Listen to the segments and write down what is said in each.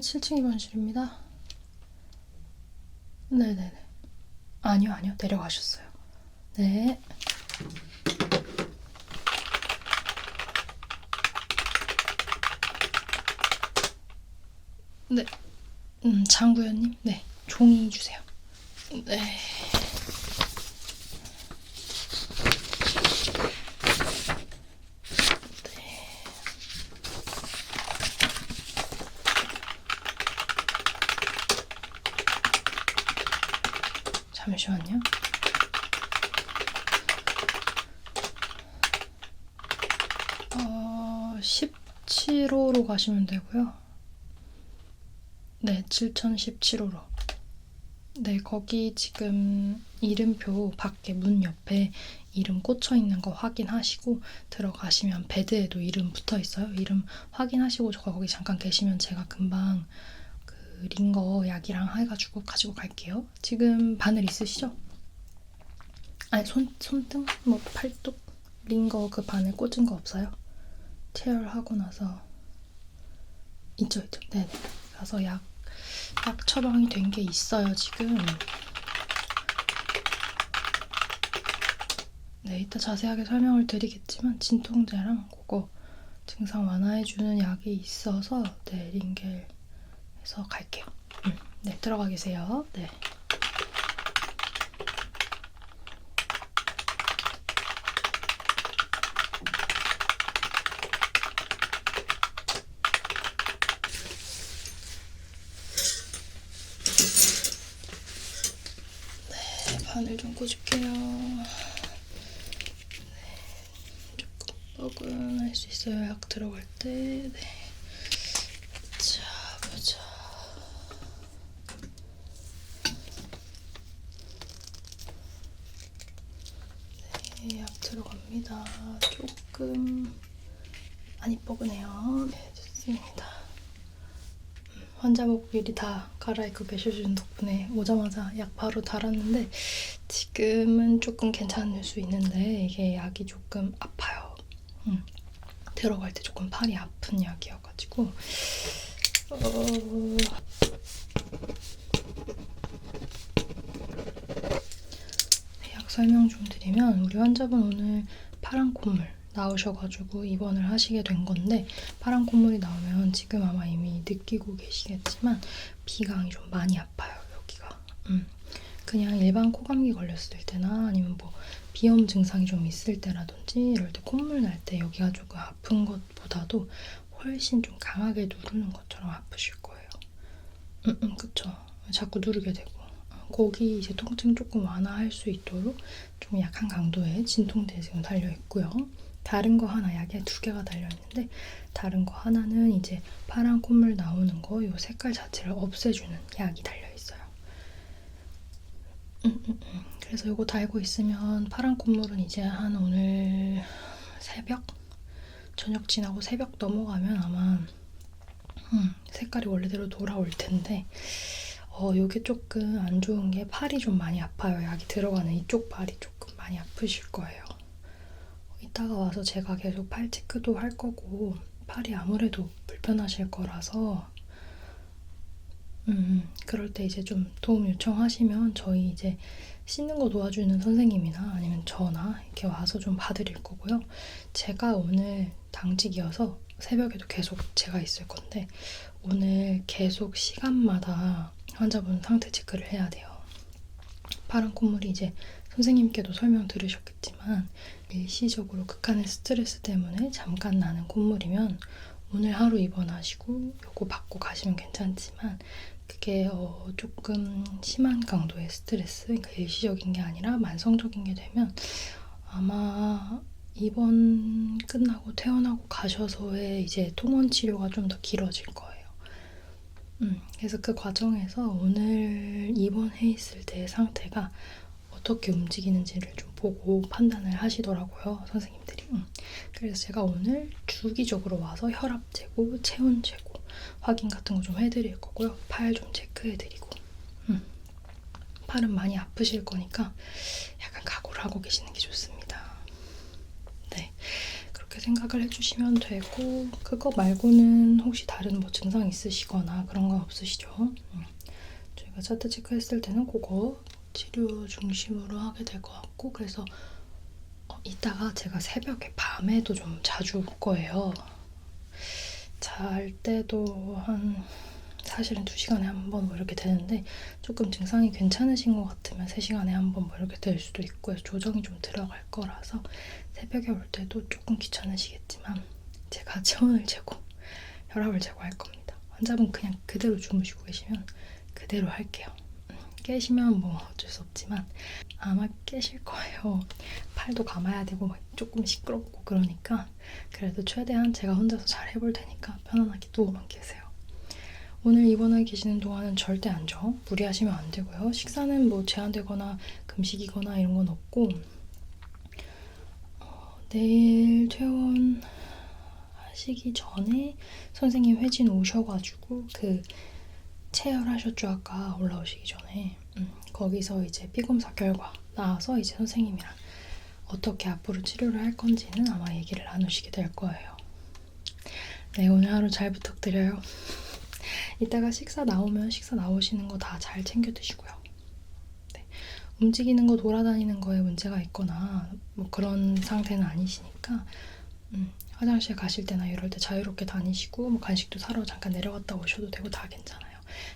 네, 7층 입원실입니다. 네네네. 아니요, 아니요. 내려가셨어요. 네. 네. 음, 장구현님. 네. 종이 주세요. 네. 잠시만요. 어, 17호로 가시면 되고요. 네, 7017호로. 네, 거기 지금 이름표 밖에 문 옆에 이름 꽂혀 있는 거 확인하시고 들어가시면 베드에도 이름 붙어 있어요. 이름 확인하시고 저 거기 잠깐 계시면 제가 금방 그 링거 약이랑 해가지고 가지고 갈게요. 지금 바늘 있으시죠? 아니 손 손등 뭐 팔뚝 링거 그 바늘 꽂은 거 없어요? 체열하고 나서 있죠 있죠. 네네. 가서 약 약 처방이 된 게 있어요 지금. 네, 이따 자세하게 설명을 드리겠지만 진통제랑 그거 증상 완화해주는 약이 있어서 네, 링겔 에서 갈게요. 음, 네, 들어가 계세요. 네. 네, 바늘 좀 꽂을게요. 네, 조금 뻐근할 수 있어요. 약 들어갈 때. 네. 자, 보자. 네, 약 들어갑니다. 조금 많이 뻐근해요. 네, 좋습니다. 음, 환자복 미리 다 갈아입고 계셔준 덕분에 오자마자 약 바로 달았는데 지금은 조금 괜찮을 수 있는데 이게 약이 조금 아파요. 음, 들어갈 때 조금 팔이 아픈 약이어가지고 어... 네, 약 설명 좀 드리면 우리 환자분 오늘 파란 콧물 나오셔가지고 입원을 하시게 된 건데 파란 콧물이 나오면 지금 아마 이미 느끼고 계시겠지만 비강이 좀 많이 아파요 여기가. 음. 그냥 일반 코감기 걸렸을 때나 아니면 뭐 비염 증상이 좀 있을 때라든지 이럴 때 콧물 날 때 여기가 조금 아픈 것보다도 훨씬 좀 강하게 누르는 것처럼 아프실 거예요. 음, 음, 그쵸. 자꾸 누르게 되고. 거기 이제 통증 조금 완화할 수 있도록 좀 약한 강도의 진통제 지금 달려 있고요. 다른 거 하나 약에 두 개가 달려 있는데 다른 거 하나는 이제 파란 콧물 나오는 거 요 색깔 자체를 없애주는 약이 달려 있어요. 음, 음, 음. 그래서 이거 달고 있으면 파란 콧물은 이제 한 오늘 새벽 저녁 지나고 새벽 넘어가면 아마 음, 색깔이 원래대로 돌아올 텐데 어, 요게 조금 안 좋은 게 팔이 좀 많이 아파요. 약이 들어가는 이쪽 팔이 조금 많이 아프실 거예요. 이따가 와서 제가 계속 팔 체크도 할 거고 팔이 아무래도 불편하실 거라서 음, 그럴 때 이제 좀 도움 요청하시면 저희 이제 씻는 거 도와주는 선생님이나 아니면 저나 이렇게 와서 좀 봐드릴 거고요. 제가 오늘 당직이어서 새벽에도 계속 제가 있을 건데 오늘 계속 시간마다 환자분 상태 체크를 해야 돼요. 파란 콧물이 이제 선생님께도 설명 들으셨겠지만 일시적으로 극한의 스트레스 때문에 잠깐 나는 콧물이면 오늘 하루 입원하시고 요거 받고 가시면 괜찮지만 그게 어 조금 심한 강도의 스트레스, 그러니까 일시적인 게 아니라 만성적인 게 되면 아마 입원 끝나고 퇴원하고 가셔서의 이제 통원 치료가 좀 더 길어질 거예요. 음, 그래서 그 과정에서 오늘 입원해 있을 때 상태가 어떻게 움직이는지를 좀 보고 판단을 하시더라고요, 선생님들이. 음. 그래서 제가 오늘 주기적으로 와서 혈압 재고, 체온 재고, 확인 같은 거 좀 해드릴 거고요. 팔 좀 체크해드리고. 음. 팔은 많이 아프실 거니까 약간 각오를 하고 계시는 게 좋습니다. 네. 그렇게 생각을 해주시면 되고 그거 말고는 혹시 다른 뭐 증상 있으시거나 그런 건 없으시죠? 음. 저희가 차트 체크했을 때는 그거 치료 중심으로 하게 될 것 같고 그래서 어, 이따가 제가 새벽에 밤에도 좀 자주 올 거예요. 잘 때도 한 사실은 2시간에 한 번 뭐 이렇게 되는데 조금 증상이 괜찮으신 것 같으면 3시간에 한 번 뭐 이렇게 될 수도 있고요. 조정이 좀 들어갈 거라서 새벽에 올 때도 조금 귀찮으시겠지만 제가 체온을 재고 혈압을 재고 할 겁니다. 환자분 그냥 그대로 주무시고 계시면 그대로 할게요. 음, 깨시면 뭐 어쩔 수 없지만 아마 깨실 거예요. 팔도 감아야 되고 막 조금 시끄럽고 그러니까 그래도 최대한 제가 혼자서 잘 해볼 테니까 편안하게 누워만 계세요. 오늘 입원해 계시는 동안은 절대 안 줘. 무리하시면 안 되고요. 식사는 뭐 제한되거나 금식이거나 이런 건 없고 어, 내일 퇴원 하시기 전에 선생님 회진 오셔가지고 그 체열하셨죠 아까 올라오시기 전에 음, 거기서 이제 피검사 결과 나와서 이제 선생님이랑 어떻게 앞으로 치료를 할 건지는 아마 얘기를 나누시게 될 거예요. 네 오늘 하루 잘 부탁드려요. 이따가 식사 나오면 식사 나오시는 거 다 잘 챙겨 드시고요. 네. 움직이는 거 돌아다니는 거에 문제가 있거나 뭐 그런 상태는 아니시니까 음, 화장실 가실 때나 이럴 때 자유롭게 다니시고 뭐 간식도 사러 잠깐 내려갔다 오셔도 되고 다 괜찮아요.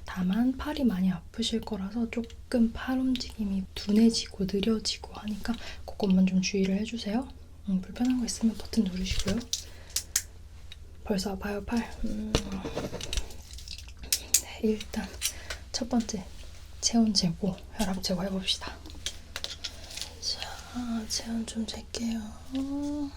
다만 팔이 많이 아프실 거라서 조금 팔 움직임이 둔해지고 느려지고 하니까 그것만 좀 주의를 해주세요. 음, 불편한 거 있으면 버튼 누르시고요. 벌써 아파요 팔. 음. 네, 일단 첫 번째 체온 재고, 혈압 재고 해봅시다. 자, 체온 좀 잴게요. 음,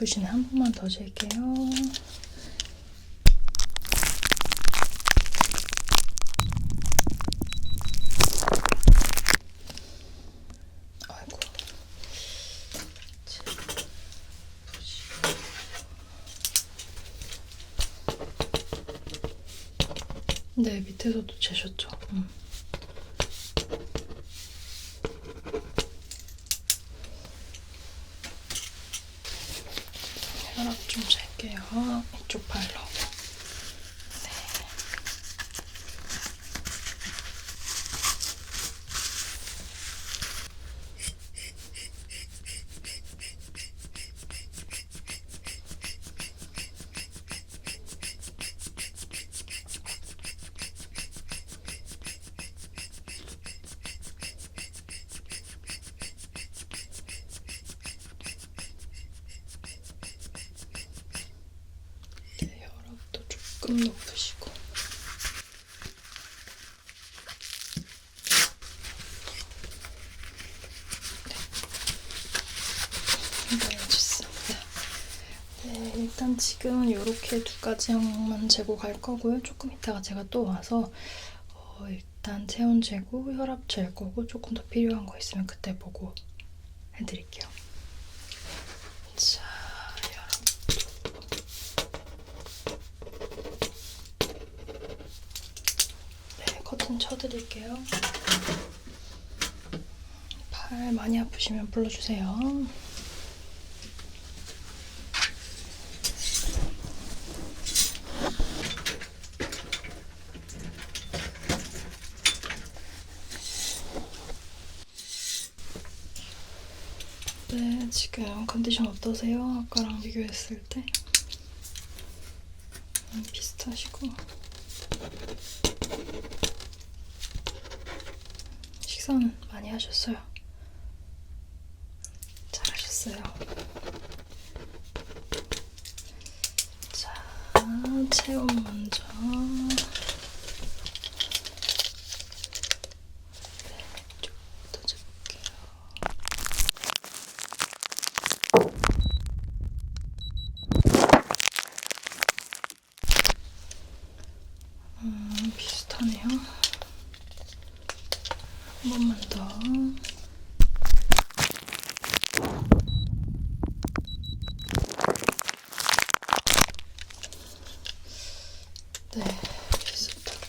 좀 높으시네. 한 번만 더 잴게요. 아이고. 네, 밑에서도 재셨죠. 음. 혈압 좀 잴게요. 이쪽 발로. 네. 네, 혈압도 조금 좋습니다. 네, 일단 지금은 이렇게 두 가지 항목만 재고 갈 거고요. 조금 이따가 제가 또 와서 어, 일단 체온 재고, 혈압 잴 거고 조금 더 필요한 거 있으면 그때 보고 해드릴게요. 자, 혈압 네, 커튼 쳐드릴게요. 팔 많이 아프시면 불러주세요. 네, 지금 컨디션 어떠세요? 아까랑 비교했을 때? 음, 비슷하시고. 식사는 많이 하셨어요? 자, 체온 먼저. 네, 이쪽부터 재볼게요. 음, 비슷하네요. 한 번만 더. 네, 비슷하고.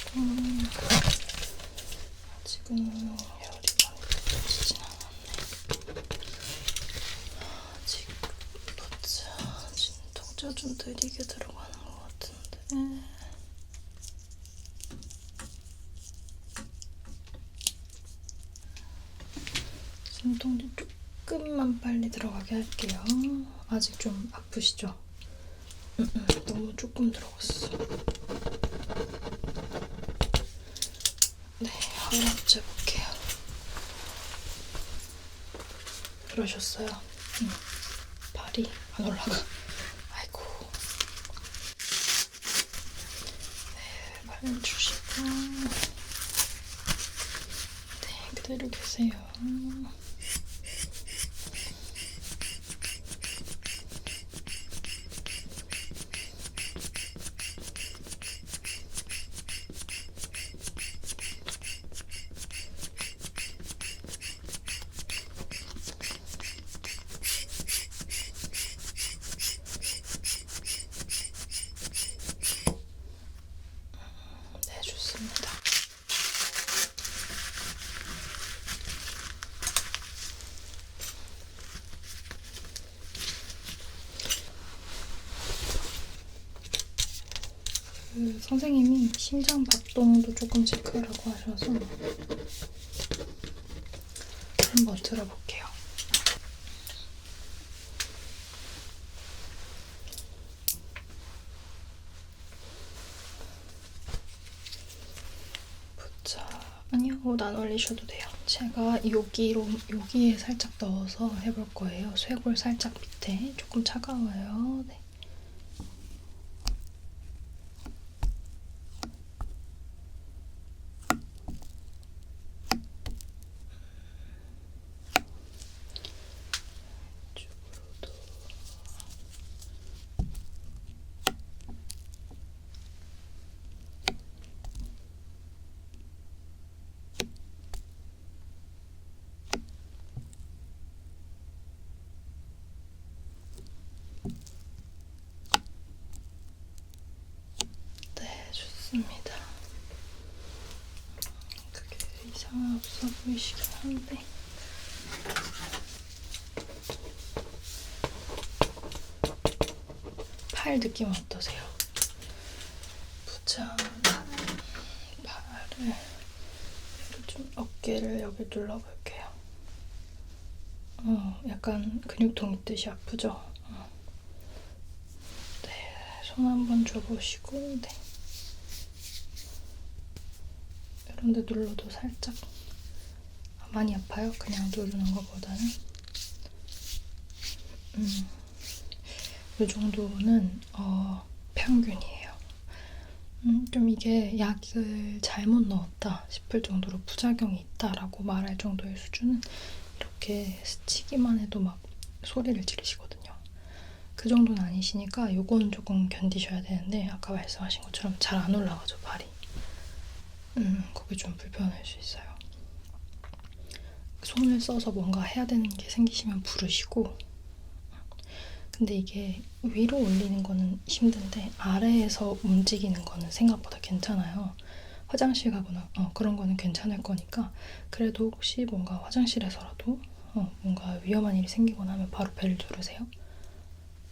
좀 느리게 들어가는 것 같은데. 진통제 조금만 빨리 들어가게 할게요. 아직 좀 아프시죠? 너무 조금 들어갔어. 네, 혈압 재볼게요. 그러셨어요? 음, 발이 안 올라가. 아이고. 네, 발 주시고. 네, 그대로 계세요. 네, 좋습니다. 그 선생님이 심장 박동도 조금 체크하라고 하셔서 한번 들어볼게요. 자, 아니요, 옷안 올리셔도 돼요. 제가 여기로 여기에 살짝 넣어서 해볼 거예요. 쇄골 살짝 밑에 조금 차가워요. 네. 이쪽으로도. 네, 좋습니다. 그게 이 상은 없어 보이시긴 한데. 팔 느낌 어떠세요? 부자 팔을 좀 어깨를 여기 눌러볼게요. 어, 약간 근육통 있듯이 아프죠? 어. 네, 손 한번 줘보시고, 네. 이런데 눌러도 살짝 많이 아파요. 그냥 누르는 것보다는. 음, 이 정도는 어, 평균이에요. 음, 좀 이게 약을 잘못 넣었다 싶을 정도로 부작용이 있다라고 말할 정도의 수준은 이렇게 스치기만 해도 막 소리를 지르시거든요. 그 정도는 아니시니까 요건 조금 견디셔야 되는데 아까 말씀하신 것처럼 잘 안 올라가죠 발이. 음, 그게 좀 불편할 수 있어요. 손을 써서 뭔가 해야 되는 게 생기시면 부르시고 근데 이게 위로 올리는 거는 힘든데 아래에서 움직이는 거는 생각보다 괜찮아요. 화장실 가거나 어, 그런 거는 괜찮을 거니까 그래도 혹시 뭔가 화장실에서라도 어, 뭔가 위험한 일이 생기거나 하면 바로 벨 누르세요.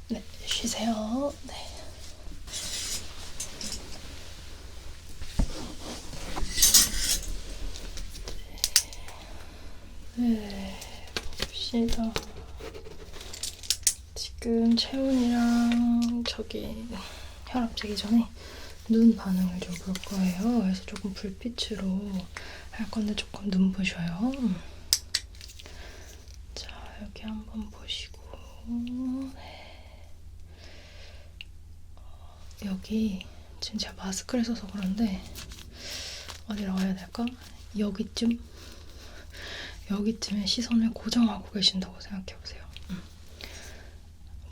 네, 쉬세요. 네. 네, 봅시다. 지금 체온이랑 저기 혈압 재기 전에 눈 반응을 좀 볼 거예요. 그래서 조금 불빛으로 할 건데 조금 눈 부셔요. 자, 여기 한번 보시고 네. 어, 여기 지금 제가 마스크를 써서 그런데 어디라고 해야 될까? 여기쯤? 여기쯤에 시선을 고정하고 계신다고 생각해 보세요. 음.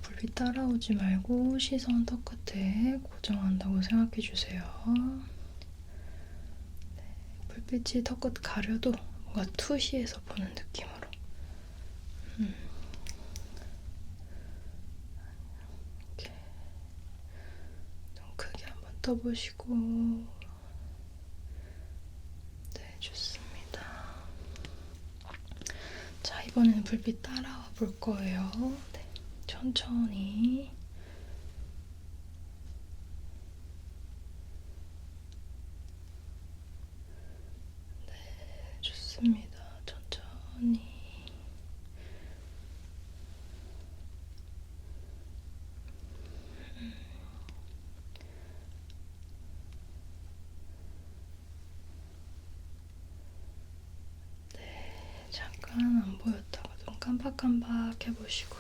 불빛 따라오지 말고 시선 턱 끝에 고정한다고 생각해 주세요. 네, 불빛이 턱 끝 가려도 뭔가 투시해서 보는 느낌으로. 음. 이렇게 눈 크게 한번 떠보시고. 네, 좋습니다. 자, 이번에는 불빛 따라와 볼 거예요. 네, 천천히. 약간 안 보였다가 눈 깜박깜박 해보시고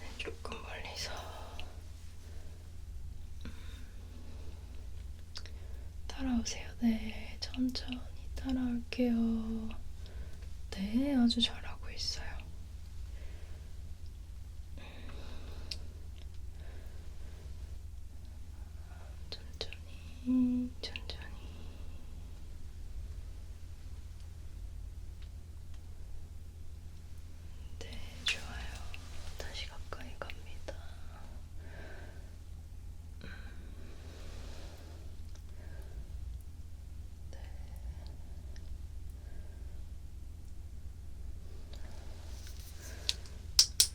네, 조금 멀리서 음. 따라오세요. 네, 천천히 따라올게요. 네, 아주 잘하고 있어요. 천천히, 천천히. 네, 좋아요. 다시 가까이 갑니다. 음.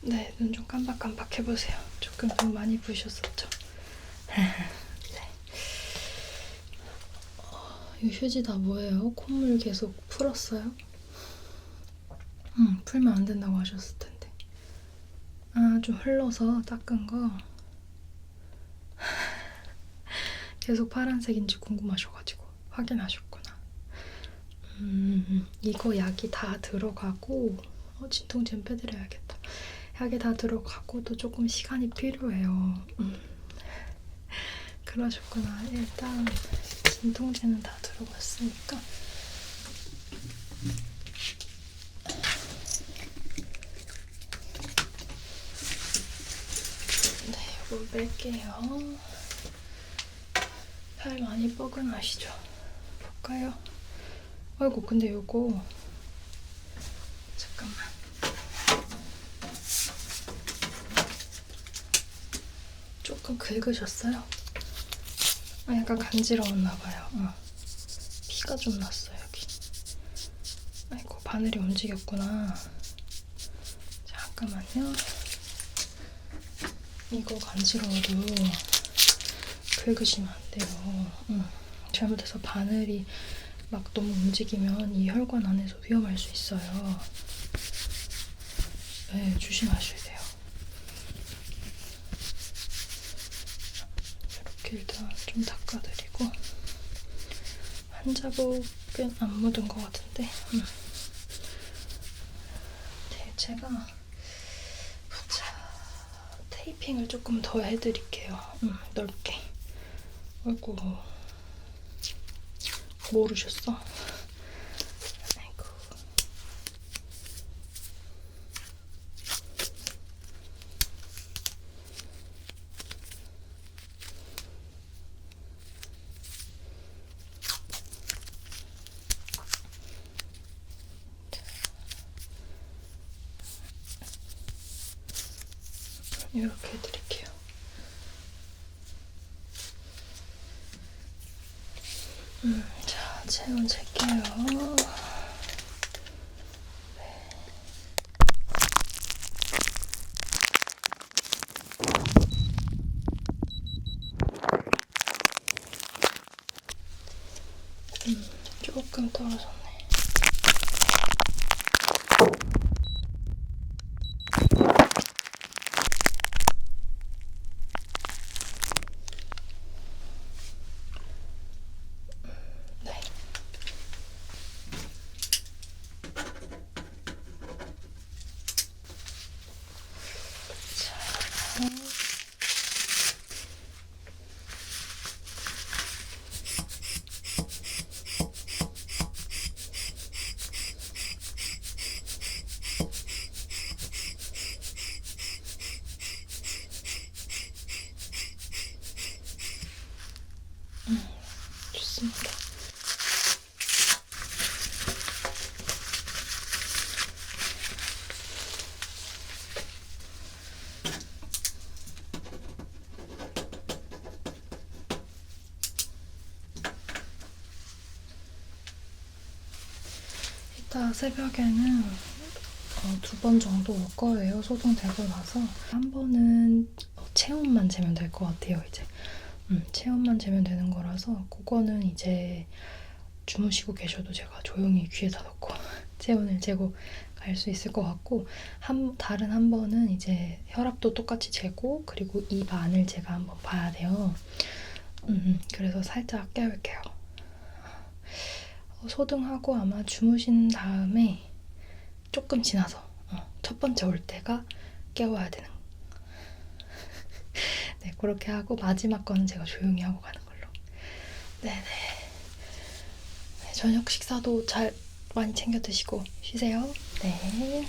네, 눈 좀 깜박깜박 해보세요. 조금 눈 많이 부으셨었죠? 네. 어, 이 휴지 다 뭐예요? 콧물 계속 풀었어요? 응, 풀면 안 된다고 하셨을 텐데. 아, 좀 흘러서 닦은 거. 계속 파란색인지 궁금하셔가지고 확인하셨구나. 음, 이거 약이 다 들어가고, 어, 진통제는 빼드려야겠다. 약이 다 들어가고 또 조금 시간이 필요해요. 음. 그러셨구나. 일단 진통제는 다 들어갔으니까 네, 이거 뺄게요. 팔 많이 뻐근하시죠? 볼까요? 아이고, 근데 이거 잠깐만. 조금 긁으셨어요? 아, 약간 간지러웠나 봐요. 어. 피가 좀 났어요, 여기. 아이고, 바늘이 움직였구나. 잠깐만요. 이거 간지러워도 긁으시면 안 돼요. 응. 잘못해서 바늘이 막 너무 움직이면 이 혈관 안에서 위험할 수 있어요. 네, 조심하셔야 돼요. 이렇게 일단 좀 닦아드리고 한 자국은 안 묻은 것 같은데 음. 네, 제가 자, 테이핑을 조금 더 해드릴게요. 음, 넓게. 아이고 모르셨어? 아이고. 이렇게 해드릴게요. 음, 자, 체온 잴게요. 음, 조금 떨어졌네. 네. 자, 음, 좋습니다. 이따 새벽에는 어, 두번 정도 올 거예요. 소독되고 나서 한 번은 어, 체온만 재면 될 것 같아요. 이제 체온만 재면 되는 거라서 그거는 이제 주무시고 계셔도 제가 조용히 귀에다 넣고 체온을 재고 갈 수 있을 것 같고 한, 다른 한 번은 이제 혈압도 똑같이 재고 그리고 입 안을 제가 한번 봐야 돼요. 음, 음. 그래서 살짝 깨울게요. 어, 소등하고 아마 주무신 다음에 조금 지나서 어, 첫 번째 올 때가 깨워야 되는 네, 그렇게 하고 마지막 거는 제가 조용히 하고 가는 걸로. 네네. 네, 저녁 식사도 잘 많이 챙겨 드시고 쉬세요. 네.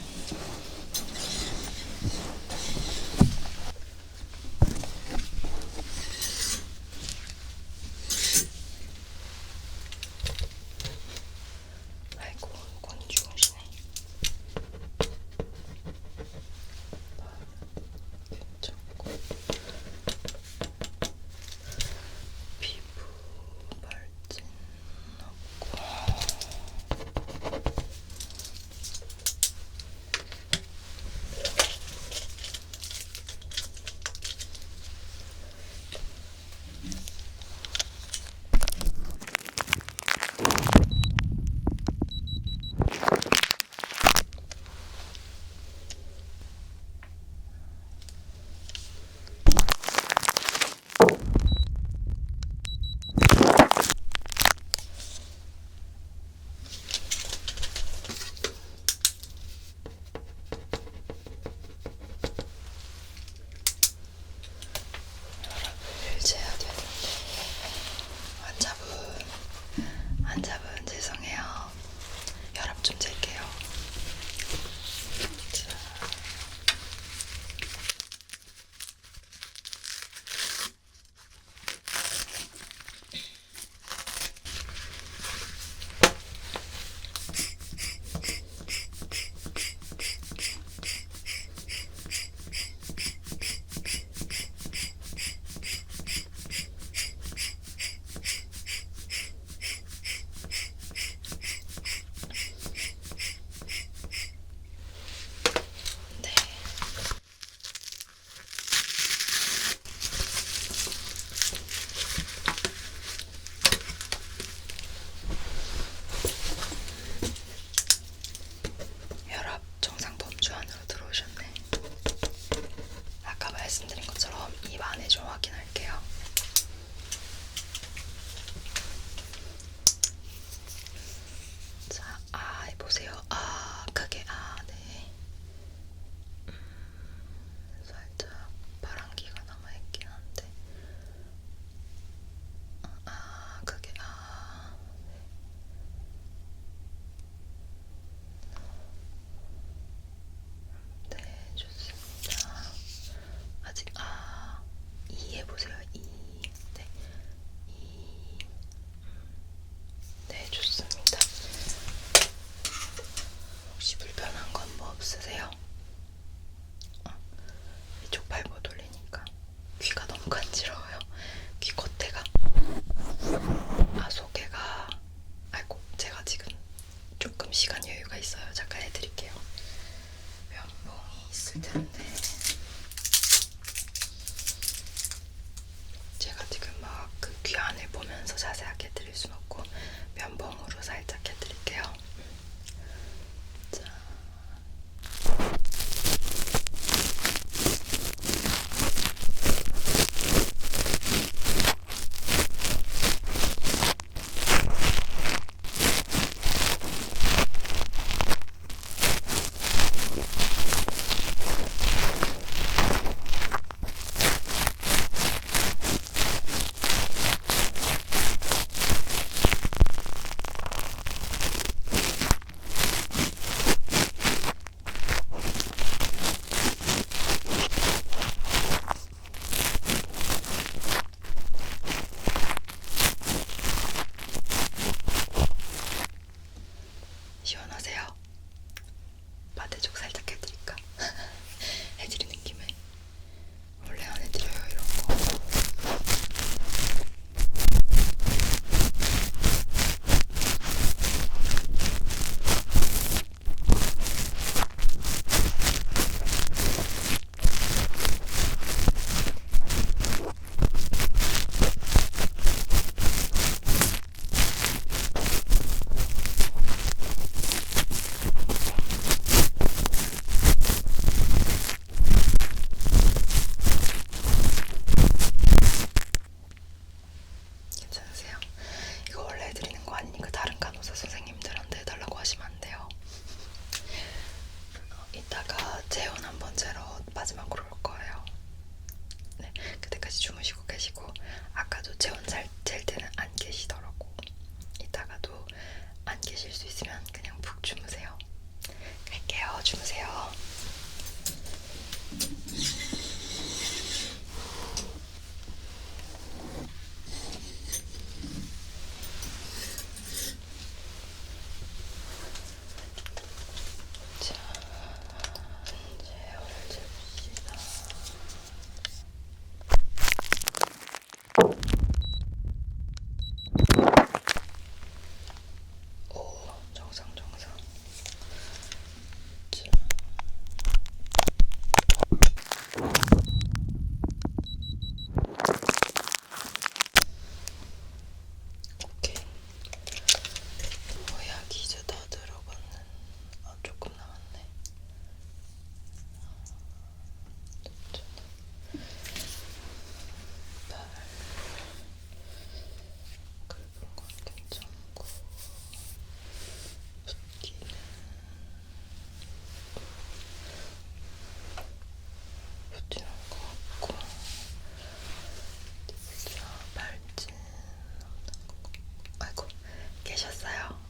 계셨어요?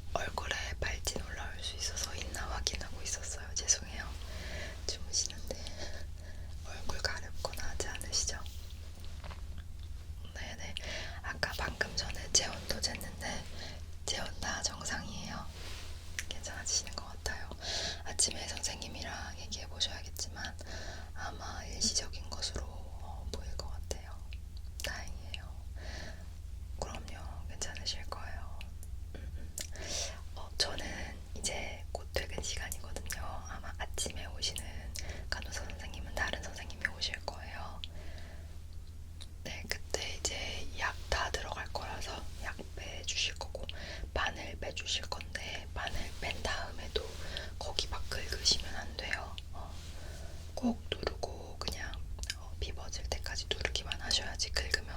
비워질 때까지 누르기만 하셔야지 긁으면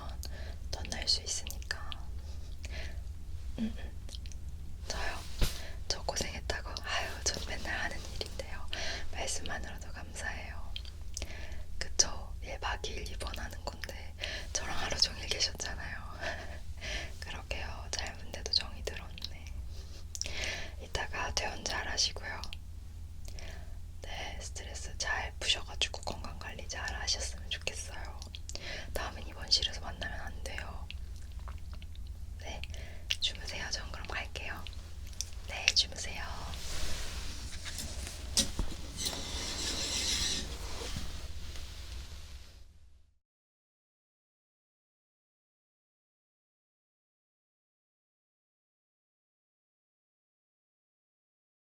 덧날 수 있으니까. 음. 음.